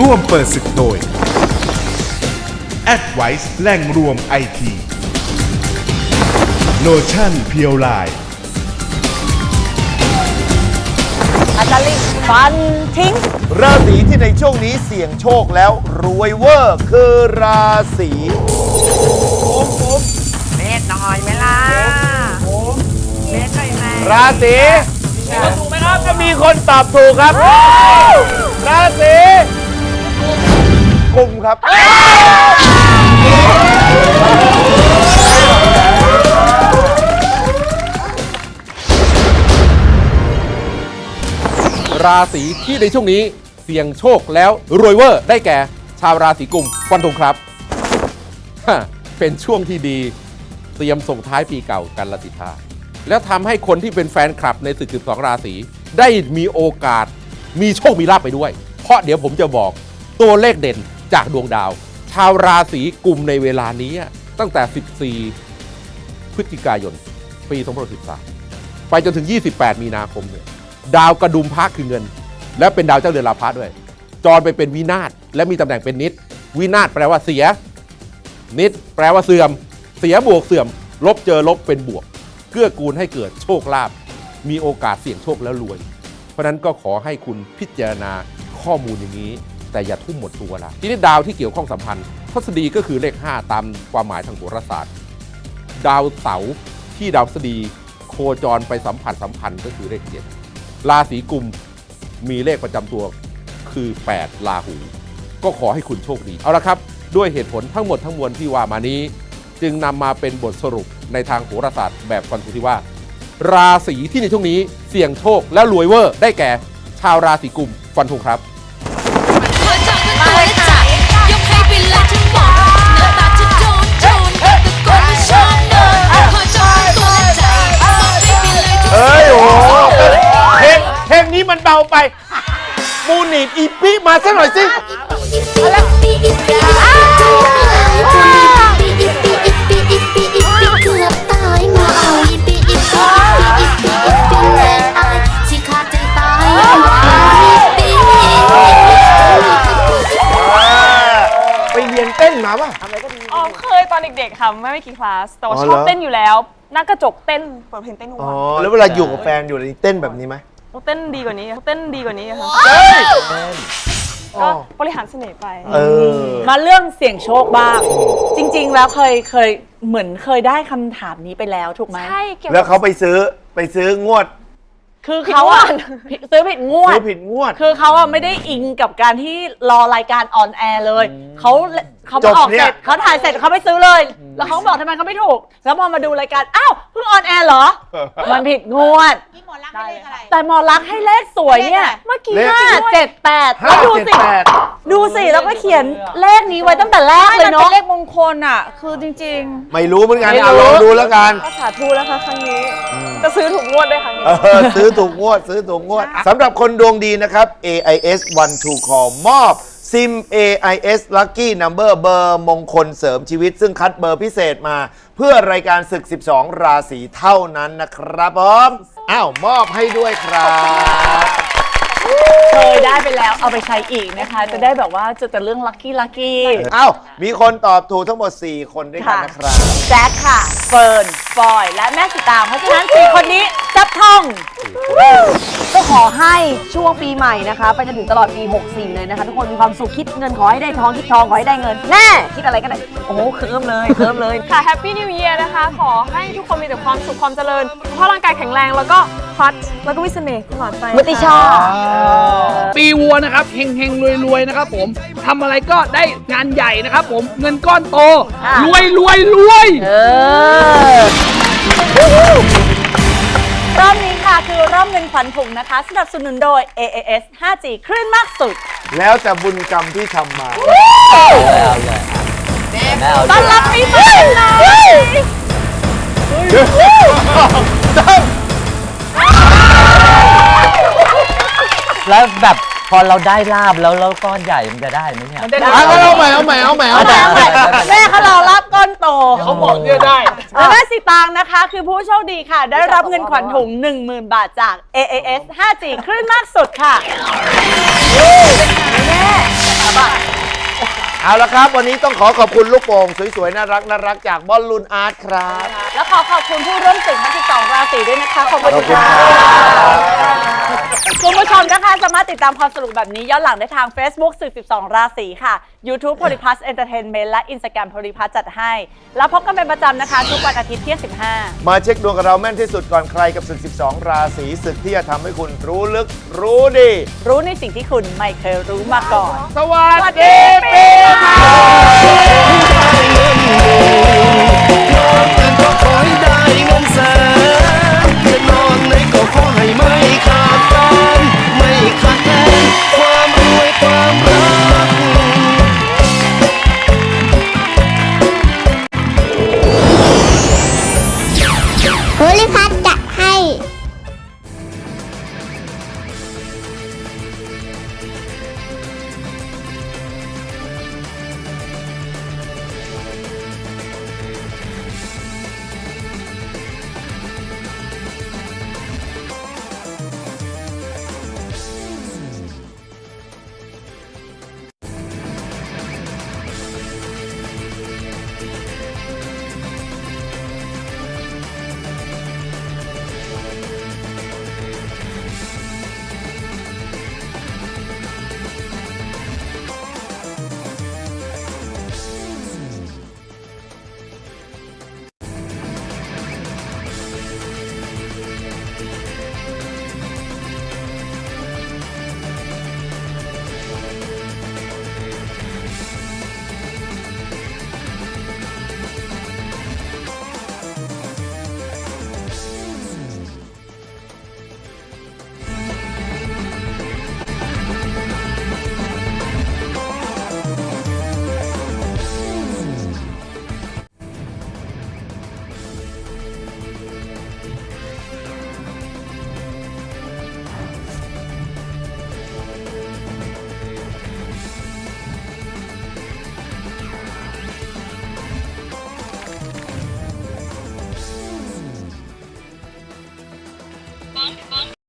ร่วมเปิดศึกโดย Advice แหล่งรวมไอทีโลชั่นเพียวไลน์อาจารย์ลิงฟันทิ้ง ราศีที่ในช่วงนี้เสี่ยงโชคแล้วรวยเวอร์คือราศีเม็ดหน่อยไหมล่ะเม็ดหน่อยไหมราศีถูกไหมครับจะมีคนตอบถูกครับ ราศีกุม ครับ ราศีที่ในช่วงนี้เสี่ยงโชคแล้วรวยเวอร์ได้แก่ ชาวราศีกุมฟันธงครับฮะเป็นช่วงที่ดีเตรียมส่งท้ายปีเก่ากันละสิท่าแล้วทำให้คนที่เป็นแฟนคลับในศึก12ราศีได้มีโอกาส มีโชคมีลาภไปด้วย เพราะเดี๋ยวผมจะบอกตัวเลขเด่น จากดวงดาว ชาวราศีกุมในเวลานี้ตั้งแต่ 14 พฤศจิกายน ปี2013ไปจนถึง 28 มีนาคมเนี่ยดาวกระดุมพระคือเงิน และเป็นดาวเจ้าเรือนลาภะด้วย จรไปเป็นวินาศและมีตำแหน่งเป็นนิด วินาศแปลว่าเสีย นิดแปลว่าเสื่อม เสียบวกเสื่อม ลบเจอลบเป็นบวก เกื้อกูลให้เกิดโชคลาภมีโอกาสเสี่ยงโชคแล้วรวย เพราะนั้นก็ขอให้คุณพิจารณาข้อมูลอย่างนี้ แต่อย่าทุ่มหมดตัวละทีนี้ดาวที่เกี่ยวข้องสัมพันธ์ทศดีก็คือเลข 5 ตามความหมายทางโหราศาสตร์ ดาวเสาร์ที่ดาวพฤษฎีโคจรไปสัมผัสสัมพันธ์ก็คือเลขเจ็ดราศีกุมมีเลขประจำตัวคือ8ลาหู ก็ขอให้คุณโชคดี เอาละครับ ด้วยเหตุผลทั้งหมดทั้งมวลที่ว่ามานี้ จึงนำมาเป็นบทสรุปในทางโหราศาสตร์แบบฟันธงที่ว่า ราศีที่ในช่วงนี้เสี่ยงโชคและรวยเวอร์ได้แก่ ชาวราศีกุมฟันธงครับ ไป มูนีดอีปิมาสักหน่อยสิเกือบตายมาเอาอีปีอีปีอีปีอีปีอีปีแรงอายสิขาดใจตายอีปีไปเรียนเต้นมาป่ะ อ๋อเคยตอนเด็กๆค่ะไม่ไม่กี่คลาสแต่ว่าอ๋อชเหรอ อบเต้นอยู่แล้วหน้ากระจกเต้นเปิดเพลงเต้นทุกอ๋อวันแล้วเวลาอยู่กับแฟนอยู่อะไรเต้นแบบนี้ไหม ต้องเต้นดีกว่านี้เต้นดีกว่านี้ค่ะอ๋อก็บริหารเสน่ห์ไป เออ มาเรื่องเสี่ยงโชคบ้าง จริง ๆ แล้วเคยเคยเหมือนเคยได้คำถามนี้ไปแล้วถูกไหมใช่เกี่ยวแล้วกับเขาไปซื้อไปซื้องวด คือเขาอะผิดซื้อผิดงวซื้ดอผิดงวด คือเขาอะไม่ได้อิงกับการที่รอรายการออนแอร์เลยเขาเขาจบออกเนี่เสย ร็จเขาถ่ายเสร็จเขาไปซื้อเลย แล้วเขาบอกทำไมเขาไม่ถูก แล้วพอมาดูรายการอ้าวเพิ่งออนแอร์เหรอ มันผิดงวด พี่หมอรักให้เลขอะไร แต่หมอรักษณ์ให้เลขสวยเนี่ยเมื่อกี้เลข ห้าเจ็ดแปดห้าแล้วดูเจ็ดสิ แปด ดูสิแล้วก็เขียนเลขนี้ไว้ตั้งแต่แรกใช่เลยมันเนาะเป็นเลขมงคลอะ คือจริง ไม่รู้เหมือนกันไม่รู้อะลองดูแล้วกันๆภาษาทูแล้วค่ะครั้งนี้ จะซื้อถูกงวดด้วยครั้งนี้ เออซื้อถูกงวด ซื้อถูกงวดสำหรับคนดวงดีนะครับ AIS One to Call มอบซิม AIS Lucky Number เบอร์มงคลเสริมชีวิต ซึ่งคัดเบอร์พิเศษมา เพื่อรายการศึก 12 ราศีเท่านั้นนะครับผมอ้าว มอบให้ด้วยครับ เคยได้ไปแล้วเอาไปใช้อีกนะคะ จะได้แบบว่าจะแต่เรื่องลัคกี้ลัคกี้อ้าวมีคนตอบถูกทั้งหมด 4 คนด้วยกันนะครับ แจ็คค่ะ เฟิร์นฟอยและแม่สีตางเพราะฉะนั้นสี่คนนี้จับท่อง ก็ขอให้ช่วงปีใหม่นะคะ ไปจนถึงตลอดปี 64 เลยนะคะ ทุกคนมีความสุขคิดเงินขอให้ได้ทองคิดทองขอให้ได้เงิน แน่คิดอะไรก็ได้ โอ้โหเคิมเลยเคิมเลย ค่ะ Happy New Year นะคะ ขอให้ทุกคนมีแต่ความสุขความเจริญสุขภาพร่างกายแข็งแรงแล้วก็ ฮอตแล้วก็วิเสน่ห์ตลอดไปมุติชา ปีวัวนะครับเฮงเฮงรวยรวยๆนะครับผมทำอะไรก็ได้งานใหญ่นะครับผมเงินก้อนโตอะ รวยรวยรวย เออ รอบนี้ค่ะคือรอบเงินขวัญถุงนะคะ สนับสนุนโดย AAS 5G คลื่นมากสุด แล้วแต่บุญกรรมที่ทำมา ต้อนรับปีใหม่เลย แล้วแบบพอเราได้ลาบแล้วแล้วก้อนใหญ่มันจะได้ไหมเนี่ยเอาเอาใหม่เอาใหม่เอาใหม่เอาใหม่เอาใหม่แม่เขารอรับก้อนโตเขาบอกเนี่ยได้และแม่สีตางนะคะ คือผู้โชคดีค่ะ ได้รับเงินขวัญถุง 10,000 บาทจาก AAS 5G คลื่นมากสุดค่ะแม่เอาละครับ วันนี้ต้องขอขอบคุณลูกโป่งสวยๆ น่ารักน่ารักจากบอลลูนอาร์ตครับ แล้วขอขอบคุณผู้ร่วมสึกทั้ง12ราศีด้วยนะคะ ขอบคุณขอบคุณค่ะ ครับคุณผู้ชมนะคะสามารถติดตามความสนุกแบบนี้ย้อนหลังได้ทาง Facebook สื่อ12ราศีค่ะ YouTube Polyplus Entertainment และ Instagram Polyplus จัดให้ แล้วพบกันเป็นประจำนะคะ ทุกวันอาทิตย์เที่ยง15 มาเช็คดวงกับเราแม่นที่สุดก่อนใครกับศึก 12 ราศีศึกที่จะทำให้คุณรู้ลึกรู้ดี รู้ในสิ่งที่คุณไม่เคยรู้มาก่อน สวัสดีปีใหม่